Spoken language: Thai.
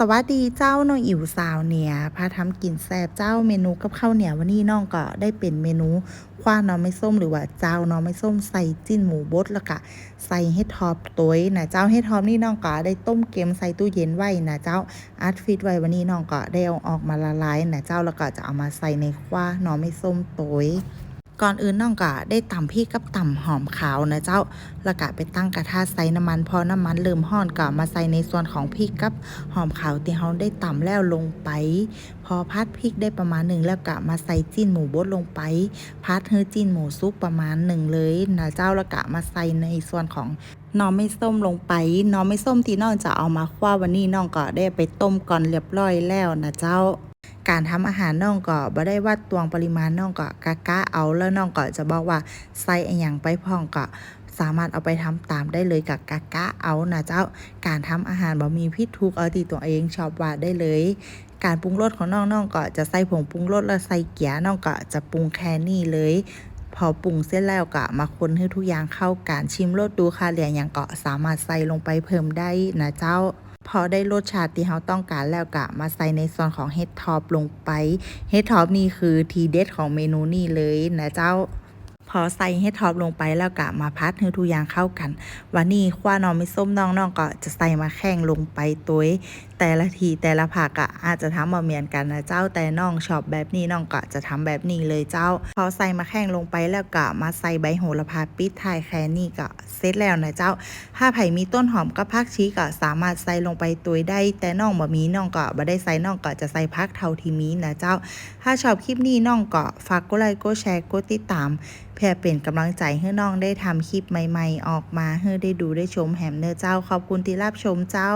สวัสดีเจ้าน้องอิ๋วสาวเหนียพาทำกินแซ่บเจ้าเมนูกับข้าวเหนียววันนี้น้องก็ได้เป็นเมนูคว้าน้องไม่ส้มหรือว่าเจ้าน้องไม่ส้มใส่จิ้นหมูบดแล้วก็ใส่เห็ดทอบตัวนะเจ้าเห็ดทอบนี่น้องก็ได้ต้มเกมใส่ตู้เย็นไว้นะเจ้าอัดฟิตไว้วันนี้น้องก็ได้เอาออกมาละลายนะเจ้าแล้วก็จะเอามาใส่ในคว้าน้องไม่ส้มตัว ก่อนอื่นน้องก็ได้ตำพริกกับตำหอมขาวนะเจ้าแล้วก็ไปตั้งกระทะใส่น้ำมันพอน้ำมันเริ่มร้อนก็มาใส่ในส่วนของพริกกับหอมขาวที่เราได้ตำแล้วลงไป พอพัดพริกได้ประมาณหนึ่งแล้วก็มาใส่จิ้นหมูบดลงไป พัดเฮือจิ้นหมูซุปประมาณหนึ่งเลยนะเจ้าแล้วก็มาใส่ในส่วนของน้องไม่ส้มลงไปน้องไม่ส้มที่น้องจะเอามาคว้าวันนี้น้องก็ได้ไปต้มก่อนเรียบร้อยแล้วนะเจ้า การทำอาหารน้องก็บ่ได้วัดตวงปริมาณน้องก็กะกะเอาแล้วน้องก็จะบอกว่าใส่อหย่างไปพ่องก็สามารถเอาไปทำตามได้เลยกับกะกะเอานะเจ้า การทำอาหารบ่มีพิษทุกเอาที่ตัวเองชอบว่าได้เลย การปรุงรสของน้องน้องก็จะใส่ผงปรุงรสแล้วใส่เกี๊ยน้องก็จะปรุงแค่นี้เลย พอปรุงเสร็จแล้วก็มาคนให้ทุกอย่างเข้ากันชิมรสดูค่ะเหลืออย่างก็สามารถใส่ลงไปเพิ่มได้นะเจ้า พอได้รสชาติที่เราต้องการแล้วก็มาใส่ในส่วนของเฮดท็อปลงไปเฮดท็อปนี่คือทีเด็ดของเมนูนี่เลยนะเจ้า พอใส่เฮดท็อปลงไปแล้วก็มาพัดให้ทุกอย่างเข้ากัน วันนี้คว้าน้องไม่ส้มน้องน้องก็จะใส่มาแข่งลงไปตัวแต่ละทีแต่ละผักอะอาจจะทำมาเหมือนกันนะเจ้าแต่น้องชอบแบบนี้น้องก็จะทำแบบนี้เลยเจ้า พอใส่มาแข่งลงไปแล้วก็มาใส่ใบโหระพาปิดท้ายแค่นี้ก็เสร็จแล้วนะเจ้า ถ้าไผ่มีต้นหอมกับผักชี้ก็สามารถใส่ลงไปตัวได้ แต่น้องบ่มีน้องก็บ่ได้ใส่น้องก็จะใส่พักเท่าที่มีนะเจ้า ถ้าชอบคลิปนี้น้องก็ฝากกดไลค์กดแชร์กดติดตามเพื่อเป็นกำลังใจให้น้องได้ทำคลิปใหม่ ๆ ออกมาให้ได้ดูได้ชมแฮมเนอร์เจ้าขอบคุณที่รับชมเจ้า